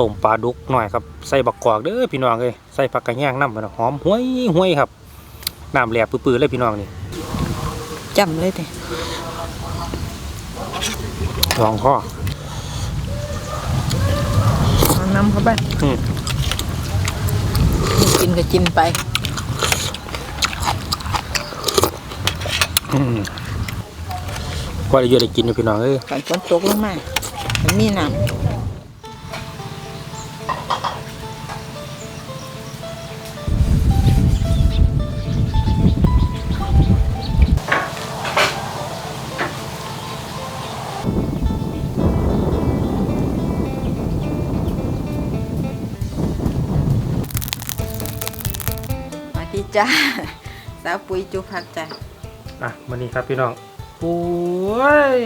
ต้มปลาดุกหน่อยครับใส่บักกอกเด้อพี่น้องเอ้ยใส่ผักกระแยงน้ำมันหอมห้วยห้วยครับน้ำแหลบปื้อๆเลยพี่น้องนี่จำเลยเด้ลองข้อเอาน้ำเข้าไปอืมกินก็กินไปอืมว่าจะเยอะได้กินอยู่พี่น้องเอ้ยก่อนฝนตกลงมามันมีน้ำ จ้าสาวปุ๋ยจุพักจ้ะอะมานี่ครับพี่น้องโอ้ย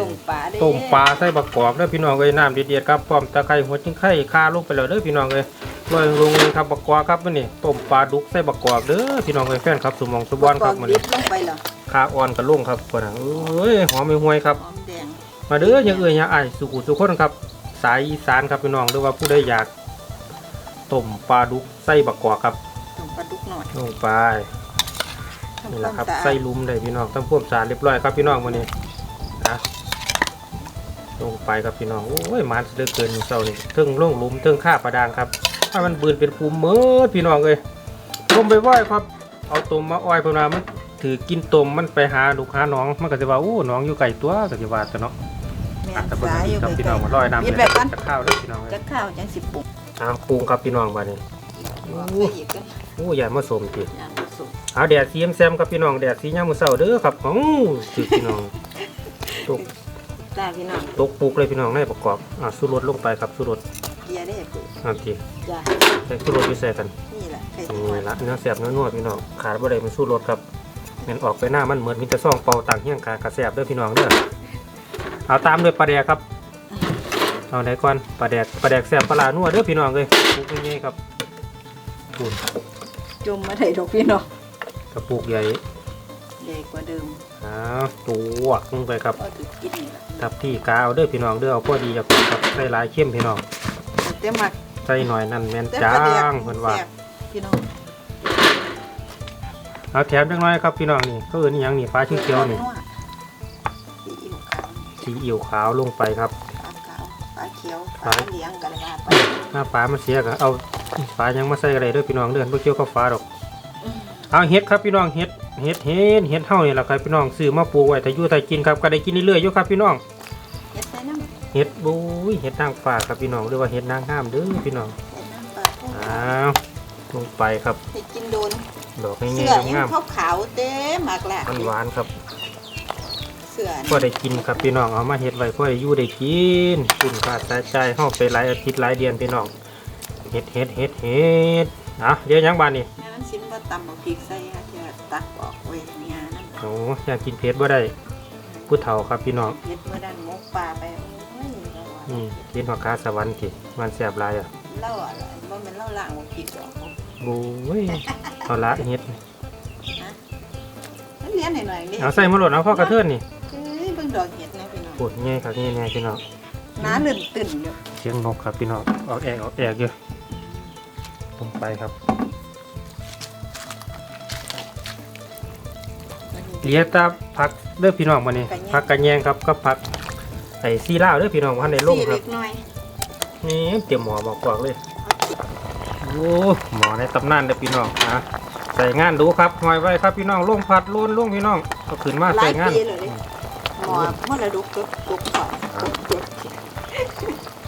ต้มปลาเด้ต้มปลาใส่บักกอกเด้อพี่น้องเอ้ยน้ำเดือดๆครับพร้อมตะไคร้หัวจิ้งไข่คาลงไปแล้วเด้อพี่น้องเอ้ยลอยลงเลยครับบักกอกครับมื้อนี้ต้มปลาดุกใส่บักกอกเด้อพี่น้องเอ้ยแฟนครับสมองสุบอนครับมื้อดินี้บลงไปเหรอคาอ่อนกับลุงครับคนน่ะเอ้ยหอมไม่ห่วยครับหอมแดงมาเด้ออย่าเอ่ยอย่าอายสุขุสุขคนครับ สายอีสานครับพี่น้องหรือว่าผู้ใดอยากต้มปลาดุกใส่บักกอกครับต้ม ปลาดุกหน่อยลงไปนี่แหละครับใส่ลุมเลยพี่น้องทำพวกสารเรียบร้อยครับพี่น้องวันนี้นะลงไปครับพี่น้องโอ้ยมันเหลือเกินเศร้านี่เทิงล่งหลุมเทิงข้าประดางครับถ้ามันบืนเป็นภูมิเมื่อพี่น้องเลยต้มไปไหว้ครับ เอาต้มมาอ้อยพวกนั้นมันถือกินต้มมันไปหาลูกหาน้องมันก็จะว่าโอ้น้องอยู่ไก่ตัวก็จะว่าแต่เนาะแม่อะนแต่เบิ่งสายอยู่ครับพี่ไกลน้องมาลอยน้ำๆยิดแบบนั้นจะข้าวเลยพี่น้องเลยจะข้าวจังสิปลุกทางปรุงครับพี่น้องมาเนี่ ยบอกไปอีกกันโอ้ใหญ่มาสมจีย่างสุกเอาแดดสีแซมๆครับพี่น้องแดดสีย่ามมือเสาเด้อครับโอ้สิพี่น้องตกจ้าพี่น้องตกปุกเลยพี่น้องในประกอบอะสู้รถลงไปครับสู้รถเกียร์ได้ปุ๋ยโอเคจ้าใส่สู้รถพิเศษกันนี่แหละไข่นี่ละเนื้อแสบเนื้อนวดพี่น้องขาดบ่ได้มันสู้รถครับเงินออกไปหน้ามันเหมือนมีแต่ซ่องเป่าต่างเฮี้ยงกากระแสบเด้อพี่น้องเด้อเอาตามด้วยปลาแดกครับเอาไหนก่อนปลาแดกปลาแดกแสบปลาลานัวเด้อพี่น้องเลยปุกง่ายๆครับ ปูนจุ่มมาได้ดอกพี่น้องกระปุกใหญ่ใหญ่กว่าเดิมอ้าวตัวลงไปครับก็ถือกินนี่แหละทับที่กาเอาเด้อพี่น้องเด้อเอาพอดีจะครับใส่หลายเข้มพี่น้องแต่เต็มหมักใส่หน่อยนั่นแม่นแต่จาปลาแดกงเพิ่นว่าแซ่บพี่น้องเอาแถมจังน้อยครับพี่น้องนี่ก็เอิ้นอหยังนี่ฟ้าเขียวๆนี่ซีอิ๊วขาวสีอิ๋วขาวลงไปครับ ปลาขาวปลาเขียวปปลาลาเหลียงกันเลยว่าไป หน้าฟ้ามันเสียก็เอา ฟ้ายังมาใส่อะไรเด้อพี่น้องเด้อบ่เกี่ยวกับฟ้าดอกเอาเฮ็ดครับพี่น้องเฮ็ดเฮ็ดเฮ็ดเฮ็ดเฮานี่แหละครับพี่น้องซื้อมาปลูกไว้ถ้าอยู่ถ้ากินครับก็ได้กินเรื่อยๆอยู่ครับพี่น้องเฮ็ดใส่น้ำเฮ็ดบุ้ยเฮ็ดนางฟ้าครับพี่น้องหรือว่าเฮ็ดนางห้ามเด้อพี่น้องเฮ็ดน้ำปลาพวกอ้าวลงไปครับให้กินโดนดอกเสื้ง่าอยๆยังงามขาวขาวๆเต็มหมากแหละๆหวานๆครับเสื้อพอได้กินครับพี่น้องเอามาเฮ็ดไว้พอได้อยู่ได้กินกินขาดสายใจเฮาไปหลายอาทิตย์หลายเดือนพี่น้อง เฮ็ดเฮ็ดเฮ็ดเฮ็ดอะเดี๋ยวยังบานนี่แม่มันสินว่าตำเอาพริกใส่ค่ะที่ว่าตักออกไว้งานนั่นโอ้อยากกินเผ็ดบ่ได้ผู้เฒ่าครับพี่น้องเฮ็ดเมื่อดันหมกปลาไปโอ้ยเราว่าอืมกินหัวกาสวรรค์ติมันแซ่บหลายอะเล่าอะไรว่ามันเล่าล่างเอาพริกออกบู้ยเอาละเฮ็ดมันเลี้ยนหน่อยๆนี่เอาใส่มาโลดเอาพ่อกระเทือนนี่เอ้ยเบิ่งดอกเห็ดนะพี่น้องปวดแง่ครับแง่ๆพี่น้องน้าลื่นตื่นอยู่เสียงนกครับพี่น้องออกแอกออกแอกอยู่ ลงไปครับเหลียตาผักเด้อพี่น้องมานี่ผักกระแยงครับก็ผักไอ้ซีล่าวเด้อพี่น้องพันในลงสี่ครัเล็บกน้อยนี่เตรียมหมอบอกกวากเลยโอ้หมอในตำนานเด้อพี่น้องนะใส่งานดูครับหอยไว้ครับพี่น้องลงผัดล้วนลงพี่น้องเอาขึ้นมาหลาใส่ยงานปีเลยดิหมอเมื่อไรดุกดุกดุกสองดุกดุก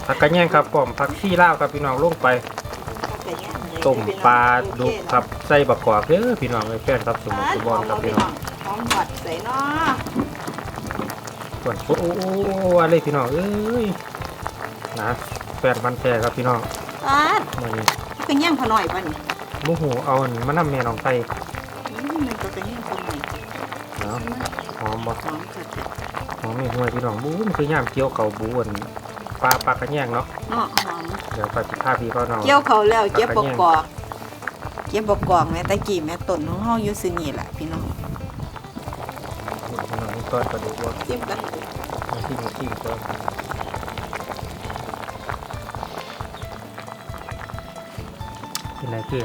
ผักกระแยงครับป้อมผักซีล่าวครับพี่น้องลงไป ต้มปลาดุกครับใส่บักกวากเด้อพี่น้องเลยแฟนครับสมมุติบอลครับพี่น้องหอมหอดใส่เนาะส่วนโอ้โอ้โอ้โอ้อะไรพี่น้องเอ้ยนะแฟนพันแท้ครับพี่น้องปลาดมานี่เป็นย่างพอหน่อยป่ะนี่โมโหเอาอันมานำแม่น้องไปมันก็เป็นย่างพอหน่อยเนาะหอมบ่หอมค่ะหอมไม่ห่วยพี่น้องบู๊มันคือย่ามเกี่ยวเขาบู๊อัน ปลาปลากระแยงเนาะเนาะหอมเดี๋ยวไปสิพาพี่ก็น้องเกี่ยวเขาแล้วเก็บบกกอกเก็บบกกอกแม่ตะกี้แม่ต้นของเฮาอยู่ซื่อนี่แหละพี่น้องพี่น้องนี่ก้อนปลาดุกว่าจิ้มกันที่มีที่ก็ไหนคือ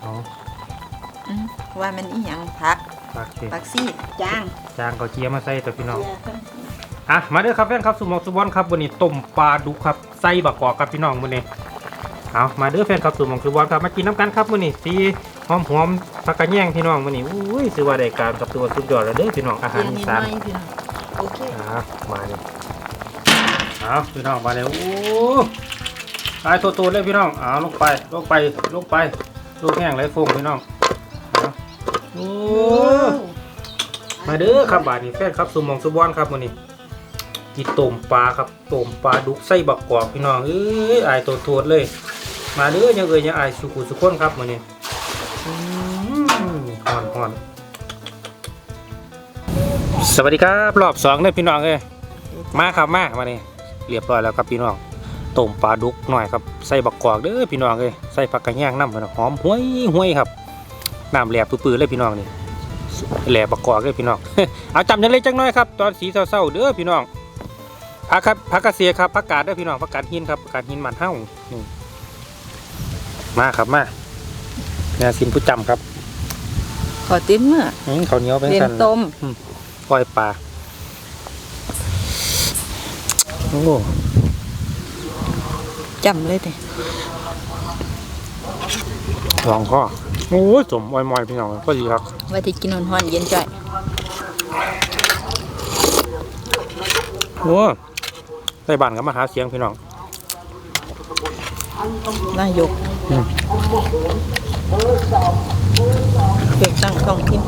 เอาอืมว่ามันอีหยังผักปากสิผักซี่จางจางก็เจียมาใส่ตัวพี่น้อง อะมาเด้อครับแฟนครับสุหมอกสุบอนครับวันนี้ต้มปลาดุกครับใส่บักกอกครับพี่น้องมื้อนี้เอามาเด้อแฟนครับสุหมอกสุบอนครับมากินน้ำกันครับมื้อนี้สีหอมหอมๆผักกระแยงพี่น้องมื้อนี้อุ้ยถือว่าได้การกับตัวสุดยอดแล้วเด้อพี่น้องอาหารเย็นอีนิดสานหน่อยพี่น้องโอเคอะมาเลยเอาพี่น้องมาเลยโอ้ตายตัวๆเลยพี่น้องเอาลงไปลงไปลงไปลูกแห้งไรฟงพี่น้องเอาโอ้มาเด้อครับบาดนี้แฟนครับสุหมองสุบอนครับมื้อนี้ กินต้มปลาครับต้มปลาดุกใส่บักกอกพี่น้องเอ้ยอายตัวโทดเลย มาเด้อยังเอ้ยยังอายสุขุสุขนครับมื้อนี้อืมฮ้อนฮ้อนสวัสดีครับรอบสองเด้อพี่น้องเอ้ยมาครับมามานี่เรียบร้อยแล้วครับพี่น้องต้มปลาดุกหน่อยครับใส่บักกอกเด้อพี่น้องเอ้ยใส่ผักกระแยงน้ำพี่น้องหอมห้วยห้วยครับน้ำแหลบปื้อๆเลยพี่น้องนี่แหล่ประกอบเลยพี่น้องเอาจำจังเล็กจังน้อยครับตอนสีเศร้าๆเด้อพี่น้อง พักครับพักกระเสียครับพักกาดเด้อพี่น้องพักกาดหินครับพักกาดหินมันเฮ้านี่มาครับมาเนี่ยสินผู้จำครับขอติ้นเมื่ออืมเขาวเหนียวเป็นเรียนสันต้มปล่อยปลาโอ้จำเลยเด้ลองข้อโอ้ยสมมอยๆพี่น้องก็ดีครับว่าที่กินฮ้อนๆเย็นจ่อยโอ้ ใส่บ้านกับมาหาเสียงพี่น้องนายกอืมเก็บตั้งท้องถิ่น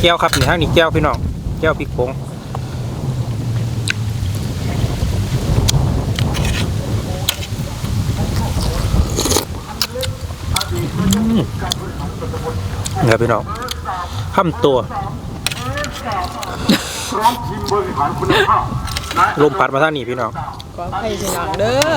แก้วครับนี่ทางนี้แก้วพี่น้องแก้วพริกผงนี่ครับพี่น้องทำตัว ลมพัดมาท่างนี้พี่น้อง ขอให้พี่น้องเด้อ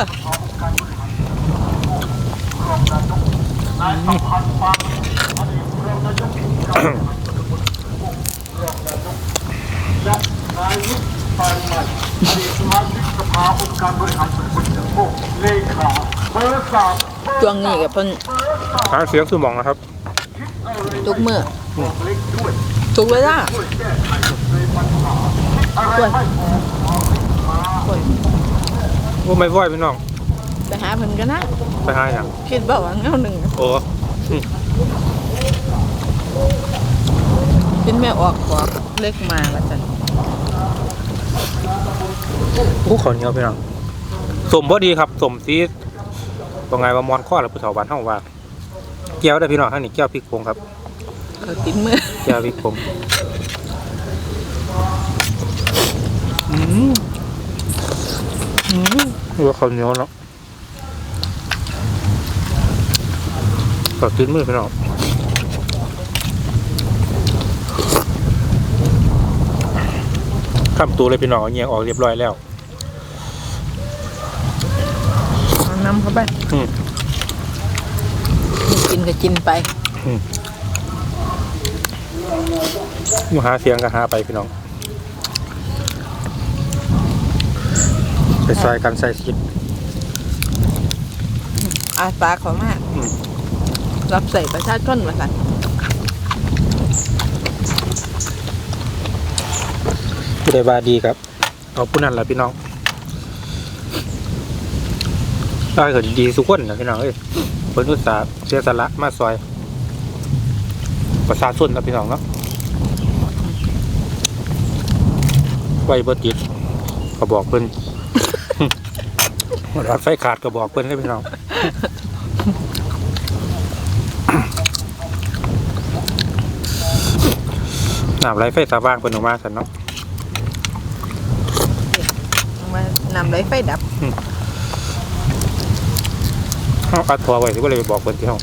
เลขาเบอร์สามช่วงนี้กับเพิ่นหาเสียงคือหมองนะครับ ทุกมื้อทุกเวลาส่วน คนว่าไม่ไหวพี่น้อง ไปหาเพิ่นกันนะ ไปหาอย่างคิดบ่ว่าเงาหนึ่งโอ้เป็นแม่ออกกอกเล็กมาว่าซั่นโหขอเหนียวพี่น้องสมพอดีครับสมซีว่าไงว่ามอนข้อหรือผู้ถาวรเท่าว่าแก้วได้อพี่น้องท่างนี้แก้วพริกผงครับเขาติ้นมื้อแก้วพริกผงอืมอืม ว่าเขาวเหนียวเนาะขอติ้นมือพี่น้องข้ามตัวเลยพี่น้องเอาเงียงออกเรียบร้อยแล้วน้ำเข้าไปกินก็กินไปมาหาเสียงก็หาไปพี่น้อง ไปซอยกันใส่ชิดอาสาเขามากอืมรับใส่ประชาชนว่าซั่นผู้ใดบาดีครับเอาผู้นั้นแหละพี่น้องได้ก็ดีสุกคนนะพี่น้องเอ้ยเพิ่นอุตส่าห์เสียสละมาซอย ประชาชนนะพี่น้องเนาะไว้บ่ติดก็บอกเพิ่น รัดไฟขาดก็บอกเพิ่นเลยพี่น้องน้ำไหลไฟสาว่างเพิ่นออกมาสันเนาะเอามานำไรไฟดับเอาอัดทัวร์ไว้ที่ก็เลยไปบอกเพิ่นที่ห้อง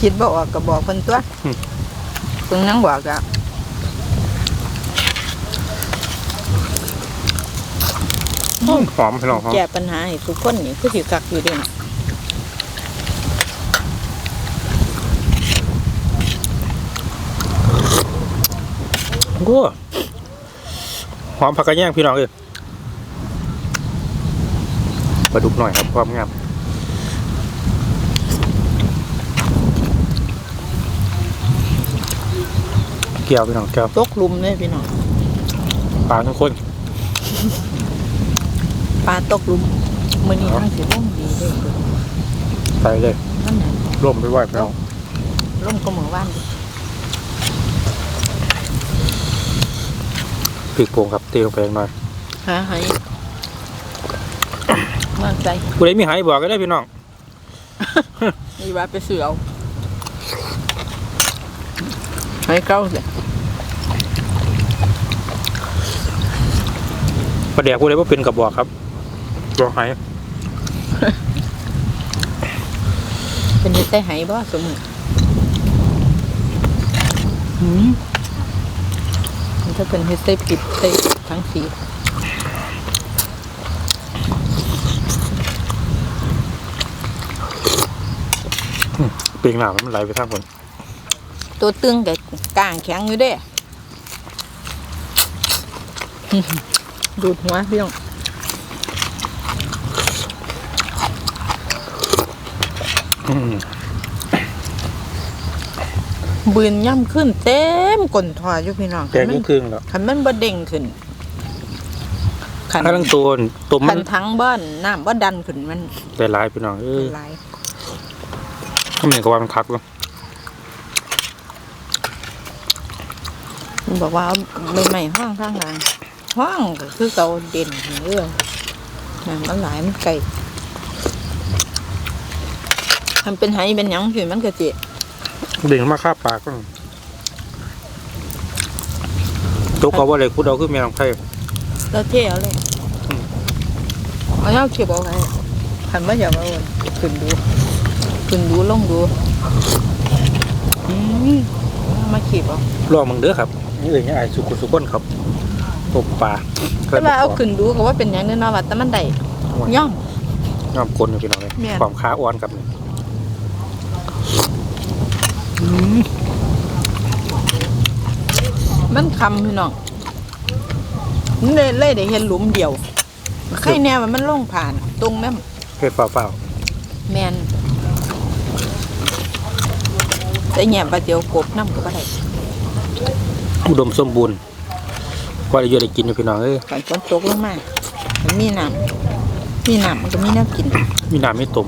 คิดบ่ออกก็บอกเพิ่นตัวเพิ่นยังบอกอะ หอมพี่น้องหอมแก้ปัญหาให้ทุกคนนี่คือสิกักอยู่เด้เนาะกูหหอมผักกระแยงพี่น้องเอ้ยปลาดุกหน่อยครับความงามแก้วพี่น้องแก้วตกหลุมเลยพี่น้องปลาทุกคน ปลาตกหลุมมื้อนี้ทั้งสิร่มดีเลยไปเลยนั่นน่ะร่มไปไหวพี่น้องร่มก็เหมือนว่านปีกโป่งครับเตีลงไปหน่อยหาให้มาใจผู้ใดมีหายบอกก็ได้พี่น้องมีว่าไปซื้อเอาให้เก้าเลยประเดี๋ยวผู้ใดว่าเป็นกับบอกครับ บอกหายเป็นเฮ็ดได้ให้บ่สมมุติหืมมันจะเป็นเฮ็ดได้ผิดได้ทั้งสีเปลียงหนามันไหลไปทางบนตัวตึงกับกลางแข็งอยู่เด้ดูดหัวพี่น้อง อืม บืนย่ำขึ้นเต็มก้นทออยู่พี่น้องแกงคันคมันรึ่งๆแล้วคันมันบ่เด้งขึ้นคันถ้าทั้งตัวตัวมัคันนทั้งบ้านน้ำบ่ดันขึ้นมันได้หลายพี่น้องเออหลายถ้ามันก็ว่ามันคักแล้วมันบอกว่าเอาใหม่ๆห้องข้างหลังห้องก็คือเก่าเด่นเรื่องน้ำมันหลายมันไก่ ทำเป็นไหเป็นหยังสิมันก็สิเด้งมาคาบปากก็ตัวเขาว่าอะไรกูเอาขึ้นเมียของใครแล้วเที่ยวเลยเอาเงาเขียบเอาไว้คันว่าอย่ามาวนขึ้นดูขึ้นดูลงดูอืมมาขีบเอาลองมึงเด้อครับนี่เอ้ยนี่ไอ้สุกุสุก้นครับตบปลาแต่ว่าเอาขึ้นดูก็ว่าเป็นอย่างนี้เนาะว่าแต่มันได้ย่อมน้ำกลนอยู่พี่น้องเลยแม่นความค้าอ่อนครับนี่ มันคำพี่น้องมันเลยเลยได้เห็นหลุมเดียวใครแน่ว่ามันลงผ่านตรงแม่นเฮ็ดเปล่าแมนแต่แง่ปลาเจียวกบน้ำก็บ่ได้ๆอุดมสมบูรณ์ว่าได้อยู่ได้กินอยู่พี่น้องเอ้ยก่อนฝนตกลงมามันมีน้ำมีน้ำมันก็มีน้ำกิน มีน้ำไม่ต้ม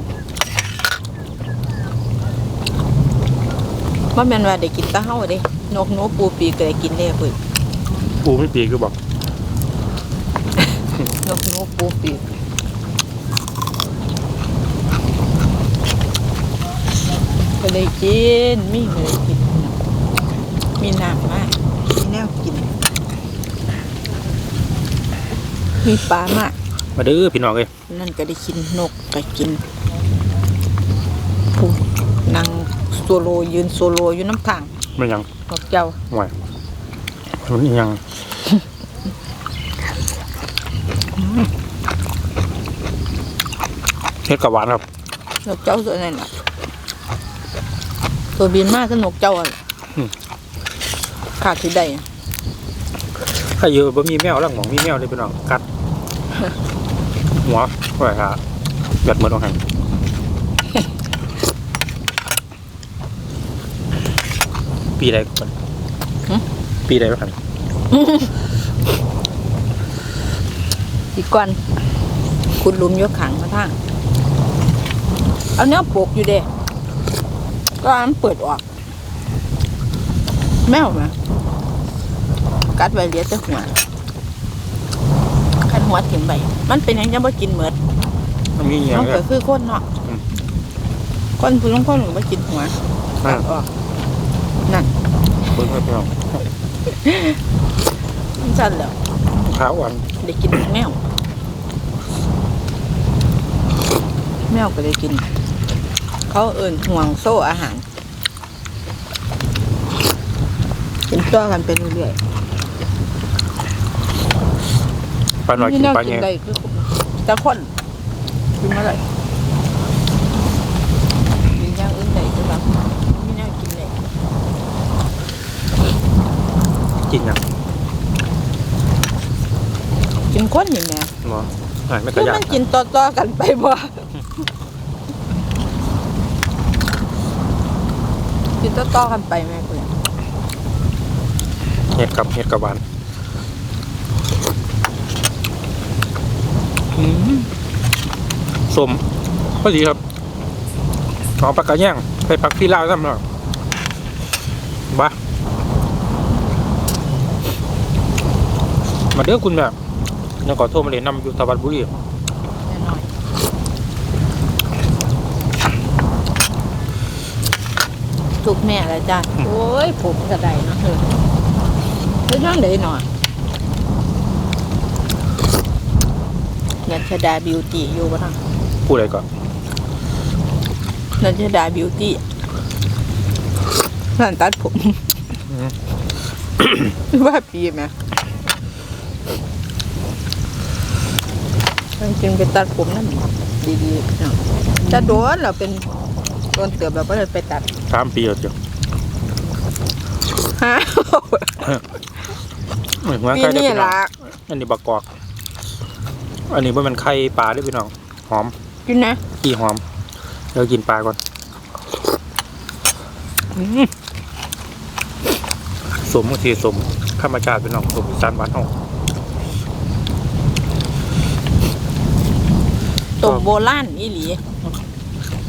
ว่าแม่นว่าได้กินแตะเฮาเด้ นกหนูปูปีก็ได้กินได้เพิ่นปูไม่ปีคือบอกนกหนูปูปีกก็ได้กินมีก็ได้กินมีน้ำมากมีแนวกิน มีปลามาก มาเด้อพี่น้องเอ้ยนั่นก็ได้กินนกก็กินผู้นางโซโลยืนโซโลอยู่น้ำทาง มันยังนกเจ้าห่วยมันยังเฮ็ดกับหวานครับนกเจ้าตัวนั้นน่ะตัวบินมากก็นกเจ้าอะขาดที่ใดอะถ้าเยอะบ่มีแมวลังหมองมีแมวเลยพี่น้องกัด หัวไว้ฮะเกิดเหมือนตรงหัน ปีใดก่อนปีใดก่อนอีกก่อนคุณลุมยกขังมาทางเอาเนื้อปลูกอยู่เด้ก็อันเปิดออก แมวนะกัดไว้เหลียแต่หัวคันหัวถิ่มไปมันเป็นหยังจะบ่กินเหมือดมันมีอย่างมันเงี้ก็ย คือคนเนาะอืม คนผู้ลงคนหนึ่งบ่กินหัวนั่ตันดออกนั่น เบิ่งให้พี่น้องมันสั่นแล้วขาอ่อนได้กินแมว แมวก็ได้กิน เขาเอิ่นห่วงโซ่อาหารกินตัวกันเป็นเรื่อยปลาหน่อยกินปลาเงี้ยได้คือแต่คนกินเมื่อไหร่กินอย่างอื่นได้ใช่ปะมีแนวกินได้ กินยังกินคนนี่แหม่หมอหายไม่กคืระอยามันกินต่อๆกันไปบ่กินต่อๆกันไปแม่กูเนี่ยเห็ดกับเห็ดกับหวานอืมสมพอดีครับหอมปากกาแย่งไปปักที่ลาวซ้ำหน่อยบ้า มาเด้อคุณแบบยังขอโทษมาเลยนำอยู่สวัสดิ์บุรีแน่นอนทุกแม่แล้วจ้ะ โอ้ย ผมกระไดเนาะเออเฮ้ยนั่งเดี๋ยวหน่อยนัชดาบิวตี้อยู่ปะนะพูดอะไรก่อนนัชดาบิวตี้ร้านตัดผมว่าปีไหม จริงๆไปตัดผมนั่นดีๆเนาะจะโดนเราเป็นโดนเตือบเราก็เลยไปตัดสามปีแล้วจ้ะฮะเหมือนว่าปีใครได้นี้พี่น้องละอันนี้บักกอก อันนี้ว่ามันไข่ปลาด้วยพี่น้อง หอมกินนะขี้หอมเรากินปลาก่อนอื้อสมบางทีสมธรรมชาติพี่น้องสมอีสานบ้านเฮา ต้มโบราณอีหลี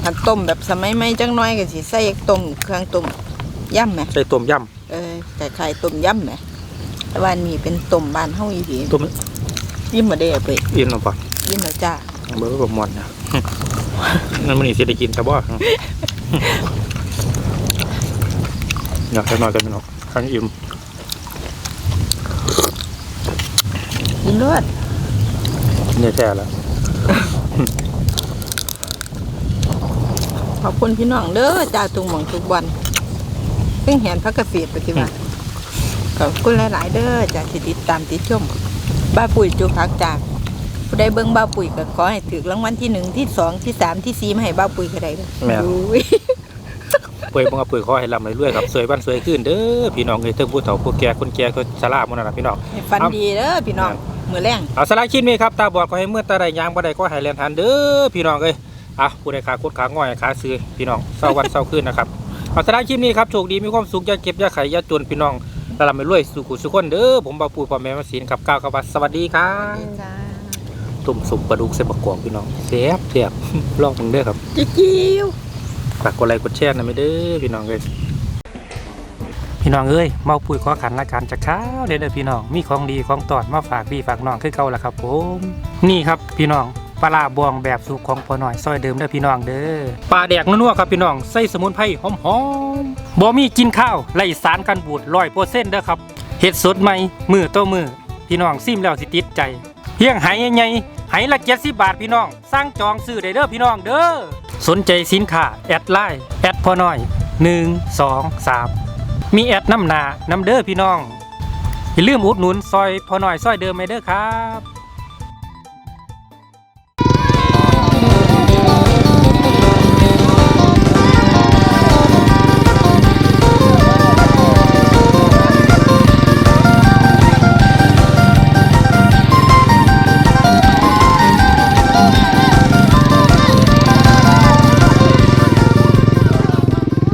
ถ้าต้มแบบสมัยใหม่จังน้อยก็สิใส่ต้มเครื่องต้มยำไหมใส่ต้มยเออแต่ไข่ต้มยำไหมแต่ว่านี่เป็นต้มบ้านเฮาอีหลีำต้มยิ้มมาได้อไปอินลงไปยิ้มแล้วจ้าเบอร์กับมอนนะนั่นมันนี่สิได้กินแต่บ่ อยากให้นอนกันพี่น้องข้างอิ่มกินเลือดเนี่ยแท้แล้ว ขอบคุณพี่น้องเด้อจ้าทุกหม่องทุกวันเพิ่งเห็นพระเกษตรปฏิบัติขอบคุณหลายๆเด้อจ้าที่ติดตามติดชมบ้าปุ๋ยจูพักจากผู้ใดเบิ่งบ้าปุ๋ยก็ขอให้ถือรางวัลที่หนึ่งที่สองที่สามที่สี่มาให้บ้าปุ๋ยก็ได้เด้อแม่นอุ้ยป่วยบังกับป่วยขอให้ลำเรื่อยๆครับสวยบ้านสวยขึ้นเด้อพี่น้องเอ้ยเทิงผู้เฒ่าผู้แก่คนแก่คนชราหมดนั่นล่ะพี่น้อง ให้ฟันดีเด้อพี่น้องมือแรง เอาสไลด์ชิ้นนี้ครับตาบอดก็ให้เมื่อตาใดยางบ่ได้ก็ให้แลนทันเด้อพี่น้องเอ้ย อะผู้ใดขาคดขาง่อยขาซื้อพี่น้องเศร้าวันเศร้าคืนนะครับเอาสไลด์ชิ้นนี้ครับโชคดีมีความสุขอย่าเก็บอย่าไขอย่าจนพี่น้องตลาดไม่รวยสุขุสุขคนเด้อผมบ่าวปู่พ่อแม่มาศีลครับก้าวกับวัดสวัสดีครับจ้าตุ่มสุกปลาดุกเส้นบักกวางพี่น้องแซ่บแซ่บลองมึงเด้อครับจิ๊กจิ้วฝากกดไลค์กดแชร์นะไม่เด้อพี่น้องเอ้ยพี่น้องเอ้ยเมาปุ๋ยขอขันละกันจากข้าวเด้อเด้อพี่น้องมีของดีของตอดมาฝากพี่ฝากน้องคือเก่าละครับผมนี่ครับพี่น้อง ปลาบวงแบบสุกของพอหน่อยซอยเดิมเด้อพี่น้องเด้อปลาแดกนัวๆครับพี่น้องใส่สมุนไพรหอมๆบ่มีกินข้าวไล่สารกันบูดร้อยเปอร์เซ็นต์เด้อครับเห็ดสดใหม่มือต่อมือพี่น้องซิมแล้วสิติดใจเพียงไหใหญ่ไหละเจ็ดสิบบาทพี่น้องสร้างจองซื้อได้เด้อพี่น้องเด้อสนใจสินค้าแอดไลน์แอดพอหน้อย1 2 3มีแอดน้ำหนาน้ำเด้อพี่น้องอย่าลืมอุดหนุนซอยพอหน้อยซอยเดิมไหมเด้อครับ